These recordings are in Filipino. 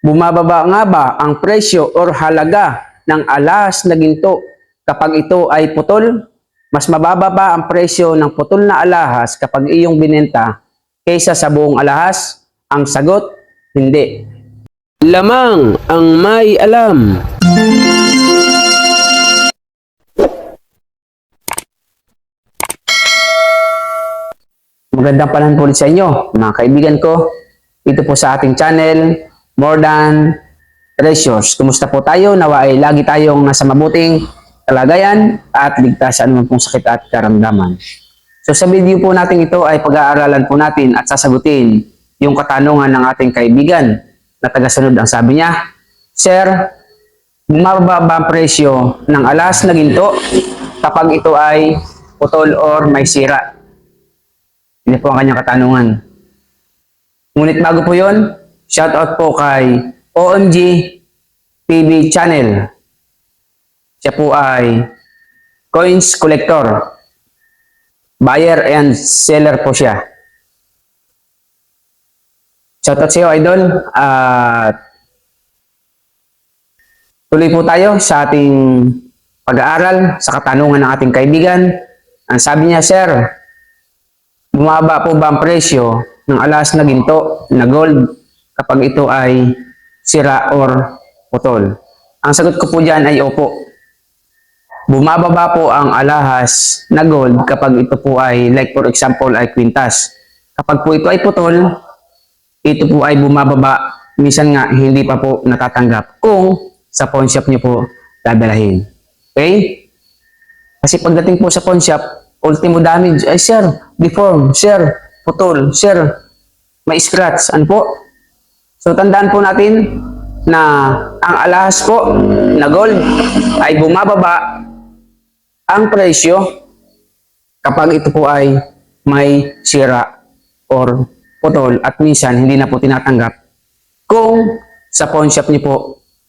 Bumababa nga ba ang presyo or halaga ng alas na ginto kapag ito ay putol? Mas mababa ba ang presyo ng putol na alahas kapag iyong binenta kaysa sa buong alahas? Ang sagot, hindi. Lamang ang may alam. Magandang panahon po sa inyo, mga kaibigan ko. Ito po sa ating channel, More Than Treasures. Kumusta po tayo? Nawa ay lagi tayong nasa mabuting kalagayan at ligtas sa anumang pong sakit at karamdaman. So sa video po natin ito ay pag-aaralan po natin at sasagutin yung katanungan ng ating kaibigan na tagasunod ang sabi niya, Sir, bumababa ba ang presyo ng alas na ginto kapag ito ay putol or may sira? Hindi po ang kanyang katanungan. Ngunit bago po yun, shoutout po kay OMG TV Channel. Siya po ay coins collector. Buyer and seller po siya. Shoutout sa iyo, idol. At tuloy po tayo sa ating pag-aaral sa katanungan ng ating kaibigan. Ang sabi niya, Sir, Bumaba po ba ang presyo ng alas na ginto na gold kapag ito ay sira or putol? Ang sagot ko po dyan ay opo. Bumababa po ang alahas na gold kapag ito po ay like for example ay kwintas. Kapag po ito ay putol, ito po ay bumababa. Minsan nga hindi pa po natatanggap kung sa pawn shop niyo po dadalahin. Okay? Kasi pagdating po sa pawn shop, ultimo damage, ay sir, deform, sir, putol, sir, may scratch, ano po? So tandaan po natin na ang alahas po na gold ay bumababa ang presyo kapag ito po ay may sira or putol at minsan hindi na po tinatanggap kung sa pawn shop niyo po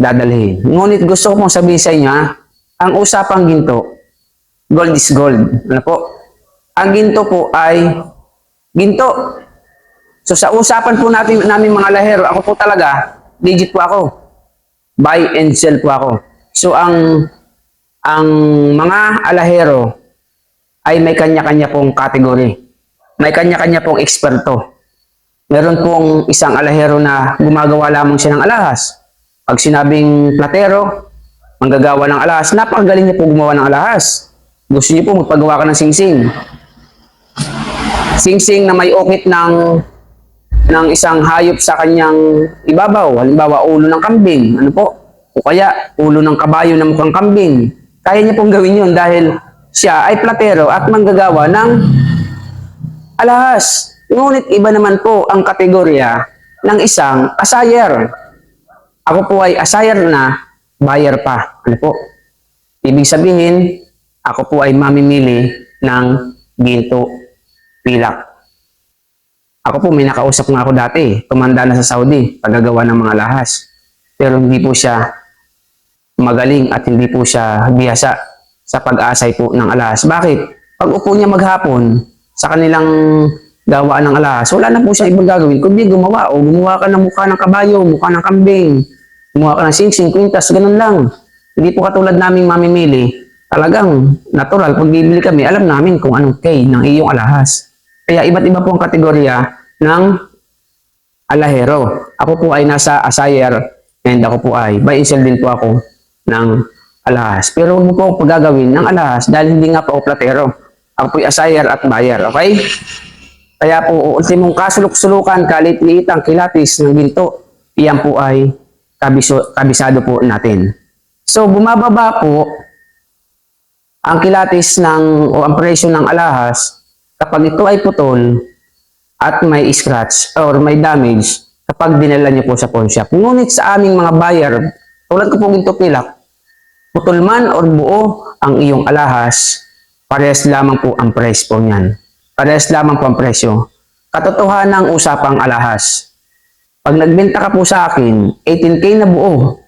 dadalhin. Ngunit gusto ko pong sabihin sa inyo, ang usapang ginto, gold is gold. Ano po? Ang ginto po ay ginto. So sa usapan po natin namin mga lahero, ako po talaga, legit po ako. Buy and sell po ako. So ang ang mga alahero ay may kanya-kanya pong kategory. May kanya-kanya pong eksperto. Meron pong isang alahero na gumagawa lamang siya ng alahas. Pag sinabing platero, manggagawa ng alahas, napakagaling niya po gumawa ng alahas. Gusto niyo po magpagawa ka ng singsing. Singsing na may ukit ng ng isang hayop sa kanyang ibabaw. Halimbawa, ulo ng kambing. Ano po? O kaya, ulo ng kabayo na mukhang kambing. Kaya niya pong gawin yun dahil siya ay platero at manggagawa ng alahas. Ngunit iba naman po ang kategorya ng isang asayer. Ako po ay asayer na buyer pa. Ano po? Ibig sabihin, ako po ay mamimili ng ginto pilak. Ako po, may nakausap nga ako dati. Tumanda na sa Saudi, paggagawa ng mga lahas. Pero hindi po siya magaling at hindi po siya biyasa sa pag-asay po ng alahas. Bakit? Pag upo niya maghapon sa kanilang gawa ng alahas, wala na po siya ibang gagawin. Kundi gumawa o gumawa ka ng mukha ng kabayo, mukha ng kambing, gumawa ka ng singsing, kwintas, ganun lang. Hindi po katulad naming mamimili. Talagang natural, pag bibili kami, alam namin kung anong K ng iyong alahas. Kaya iba't iba po ang kategorya ng alahero. Ako po ay nasa asayer and ako po ay buy and din po ako ng alahas. Pero huwag po ako pagagawin ng alahas dahil hindi nga po ako platero. Ako po ay asayer at buyer. Okay? Kaya po, ultimong kasuluk-sulukan, kalit-liitang kilatis ng ginto, iyan po ay kabiso, kabisado po natin. So, bumababa po ang kilatis ng o ang presyo ng alahas kapag ito ay putol at may scratch or may damage kapag dinala niyo po sa pawn shop. Ngunit sa aming mga buyer, tulad ko po ginto pilak, putol man or buo ang iyong alahas, parehas lamang po ang price po niyan. Parehas lamang po ang presyo. Katotohanan ng usapang alahas. Pag nagbenta ka po sa akin, 18k na buo,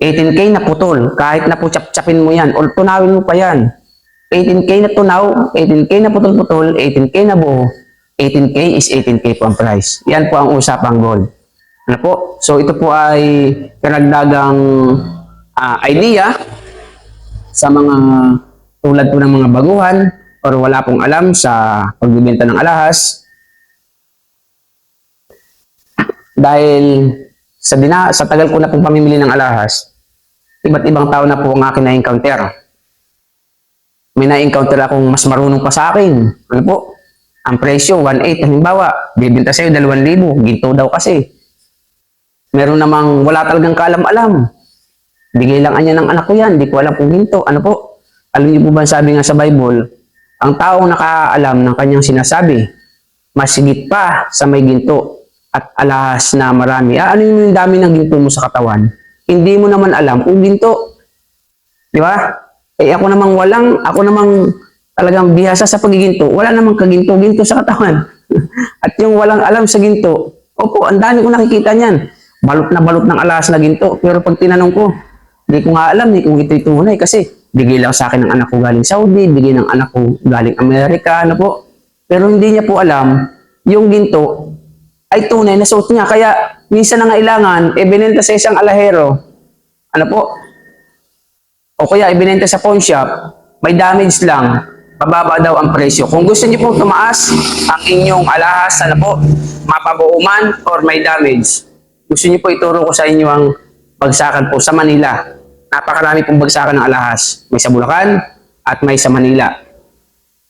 18k na putol, kahit na po chap-chapin mo yan, o tunawin mo pa yan. 18k na tunaw, 18k na putol-putol, 18k na buo, 18k is 18k po ang price. Yan po ang usapang gold. Ano po? So ito po ay karagdagang ah, idea sa mga tulad po ng mga baguhan or wala pong alam sa pagbibenta ng alahas. Dahil sa dina, sa tagal ko na pong pamimili ng alahas, iba't ibang tao na po ang akin na-encounter. May na-encounter akong mas marunong pa sa akin. Ano po? Ang presyo, 1.8. Halimbawa, bibenta sa'yo 2,000. Ginto daw kasi. Meron namang wala talagang kalam-alam. Bigay lang anya ng anak ko yan. Di ko alam kung ginto. Ano po? Alam niyo po ba sabi nga sa Bible, ang taong nakaalam ng kanyang sinasabi, mas higit pa sa may ginto at alahas na marami. Ah, ano yung dami ng ginto mo sa katawan? Hindi mo naman alam kung ginto. Di ba? Eh ako namang walang, ako namang talagang bihasa sa pagiginto. Wala namang kaginto-ginto sa katawan. at yung walang alam sa ginto, opo, ang dami ko nakikita niyan. Balot na balot ng alahas na ginto. Pero pag tinanong ko, hindi ko nga alam ni kung ito'y tunay kasi bigay lang sa akin ng anak ko galing Saudi, bigay ng anak ko galing Amerika, ano po. Pero hindi niya po alam yung ginto ay tunay na suot niya. Kaya minsan na ngailangan, e binenta sa isang alahero, ano po, o kaya ibinenta sa pawn shop, may damage lang, mababa daw ang presyo. Kung gusto niyo pong tumaas ang inyong alahas, ano po, mapabuo man or may damage, gusto niyo po ituro ko sa inyo ang bagsakan po sa Manila. Napakarami pong bagsakan ng alahas. May sa Bulacan at may sa Manila.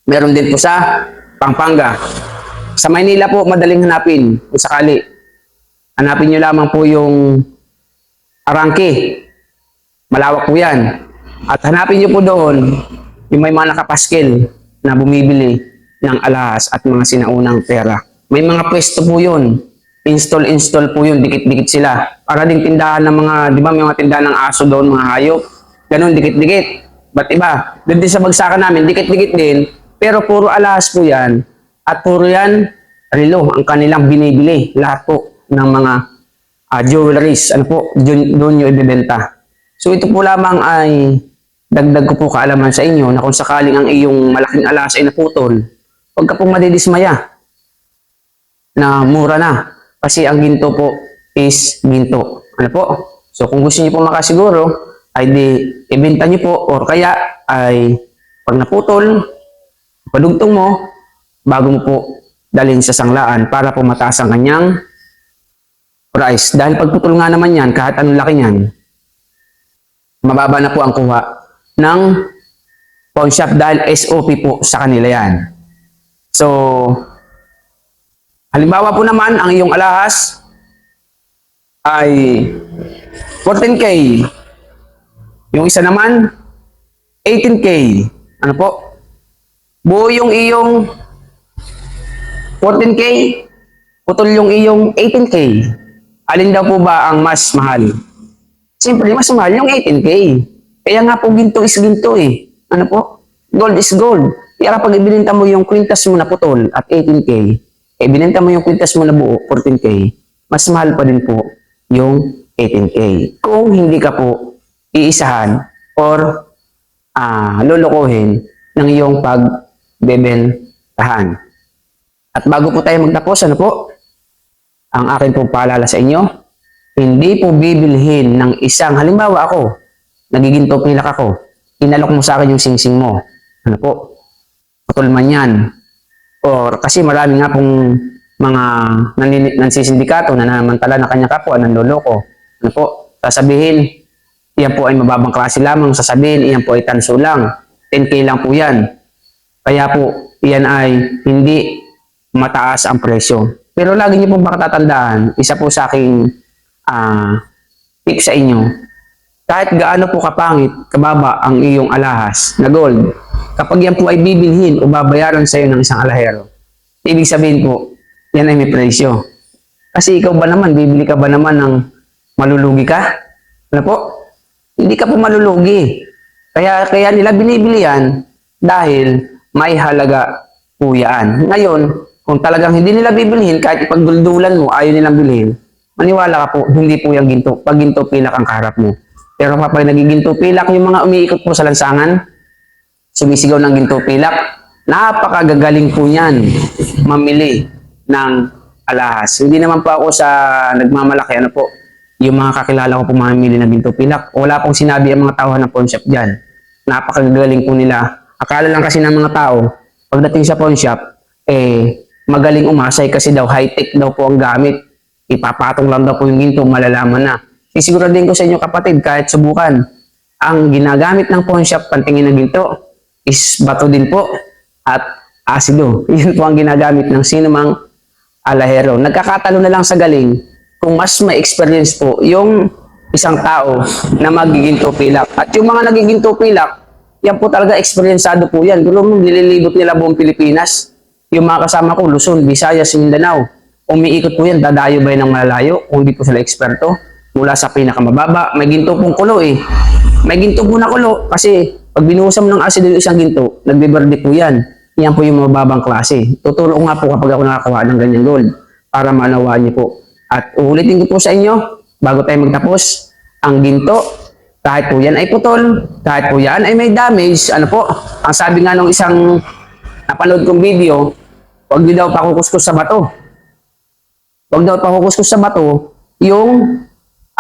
Meron din po sa Pampanga. Sa Manila po, madaling hanapin kung sakali. Hanapin niyo lamang po yung Arangke. Malawak po yan. At hanapin niyo po doon yung may mga nakapaskel na bumibili ng alahas at mga sinaunang pera. May mga pwesto po yun. Install-install po yun. Dikit-dikit sila. Para ding tindahan ng mga, di ba may mga tindahan ng aso doon, mga hayop. Ganun, dikit-dikit. Ba't iba? Doon din sa bagsakan namin, dikit-dikit din. Pero puro alahas po yan. At puro yan, relo, ang kanilang binibili. Lahat po ng mga ah, jewelries. Ano po, doon nyo ibibenta. So ito po lamang ay dagdag ko po kaalaman sa inyo na kung sakaling ang iyong malaking alas ay naputol, huwag ka pong madidismaya na mura na. Kasi ang ginto po is ginto. Ano po? So kung gusto niyo po makasiguro, ay di ibenta niyo po or kaya ay pag naputol, padugtong mo, bago mo po dalhin sa sanglaan para po mataas ang kanyang price. Dahil pagputol nga naman yan, kahit anong laki niyan, mababa na po ang kuha ng pawn shop dahil SOP po sa kanila yan. So, halimbawa po naman, ang iyong alahas ay 14K. Yung isa naman, 18K. Ano po? Buo yung iyong 14K, putol yung iyong 18K. Alin daw po ba ang mas mahal? Siyempre, mas mahal yung 18K. Kaya nga po ginto is ginto eh. Ano po? Gold is gold. Kaya kapag ibininta mo yung kwintas mo na putol at 18K, eh bininta mo yung kwintas mo na buo, 14K, mas mahal pa din po yung 18K. Kung hindi ka po iisahan or ah lulukuhin ng iyong pagbebentahan. At bago po tayo magtapos, ano po? Ang akin pong paalala sa inyo, hindi po bibilhin ng isang, halimbawa ako, nagiginto pilak ako, inalok mo sa akin yung singsing mo. Ano po? Putol man yan. Or kasi marami nga pong mga nansisindikato na namantala na kanya kapwa, nanloloko. Ano po? Sasabihin, iyan po ay mababang klase lamang. Sasabihin, iyan po ay tanso lang. 10K lang po yan. Kaya po, iyan ay hindi mataas ang presyo. Pero lagi niyo pong makatatandaan, isa po sa aking ah tip sa inyo, kahit gaano po kapangit, kababa ang iyong alahas na gold, kapag yan po ay bibilhin o babayaran sa iyo ng isang alahero, ibig sabihin po, yan ay may presyo. Kasi ikaw ba naman, bibili ka ba naman ng malulugi ka? Ano po? Hindi ka po malulugi. Kaya, kaya nila binibili yan dahil may halaga po yan. Ngayon, kung talagang hindi nila bibilhin, kahit ipagduldulan mo, ayaw nilang bilhin, maniwala ka po, hindi po yung ginto. Pag ginto pilak ang kaharap mo. Pero kapag nagiginto pilak, yung mga umiikot po sa lansangan, sumisigaw ng ginto pilak, napakagagaling po niyan mamili ng alahas. Hindi naman po ako sa nagmamalaki, ano po, yung mga kakilala ko po mamimili ng ginto. Wala pong sinabi ang mga tao ng pawn shop dyan. Napakagaling po nila. Akala lang kasi ng mga tao, pagdating sa pawn shop, eh, magaling umasay kasi daw high-tech daw po ang gamit. Ipapatong lang daw po yung ginto, malalaman na. Sisiguraduhin ko sa inyo kapatid, kahit subukan, ang ginagamit ng pawn pantingin ng ginto is bato din po at asido. Yun po ang ginagamit ng sino mang alahero. Nagkakatalo na lang sa galing kung mas may experience po yung isang tao na magiging tupilak. At yung mga nagiging tupilak, yan po talaga eksperyensado po yan. Gulo nililibot nila buong Pilipinas. Yung mga kasama ko, Luzon, Visayas, Mindanao. Umiikot po yan, dadayo ba yan ng malalayo kung di po sila eksperto. Mula sa pinakamababa, may ginto pong kulo eh. May ginto po na kulo kasi pag binuhusan mo ng asido yung isang ginto, nagbiberde po yan. Yan po yung mababang klase. Tuturo nga po kapag ako nakakuha ng ganyan gold para manawaan niyo po. At uulitin ko po sa inyo, bago tayo magtapos, ang ginto, kahit po yan ay putol, kahit po yan ay may damage, ano po, ang sabi nga nung isang napanood kong video, huwag niyo daw pakukuskus sa bato. Huwag daw pakukuskus sa bato, yung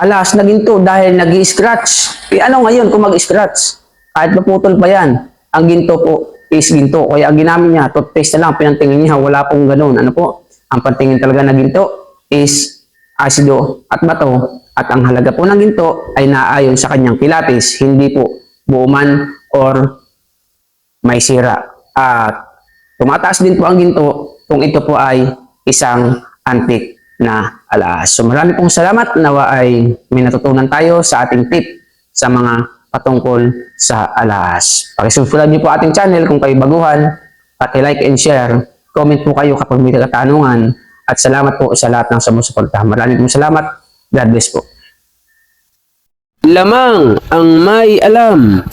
alas na ginto dahil nag scratch Eh ano ngayon kung mag-scratch? Kahit maputol pa yan, ang ginto po is ginto. Kaya ang ginamit niya, toothpaste na lang, pinantingin niya, wala pong ganun. Ano po? Ang pantingin talaga na ginto is asido at bato. At ang halaga po ng ginto ay naayon sa kanyang pilates, hindi po buuman or may sira. At tumataas din po ang ginto kung ito po ay isang antique na alahas. So marami pong salamat. Nawa ay may natutunan tayo sa ating tip sa mga patungkol sa alahas. Pakisubscribe niyo po ating channel kung kayo baguhan. Paki-like and share. Comment po kayo kapag may katanungan. At salamat po sa lahat ng sumusuporta. Maraming pong salamat. God bless po. Lamang ang may alam.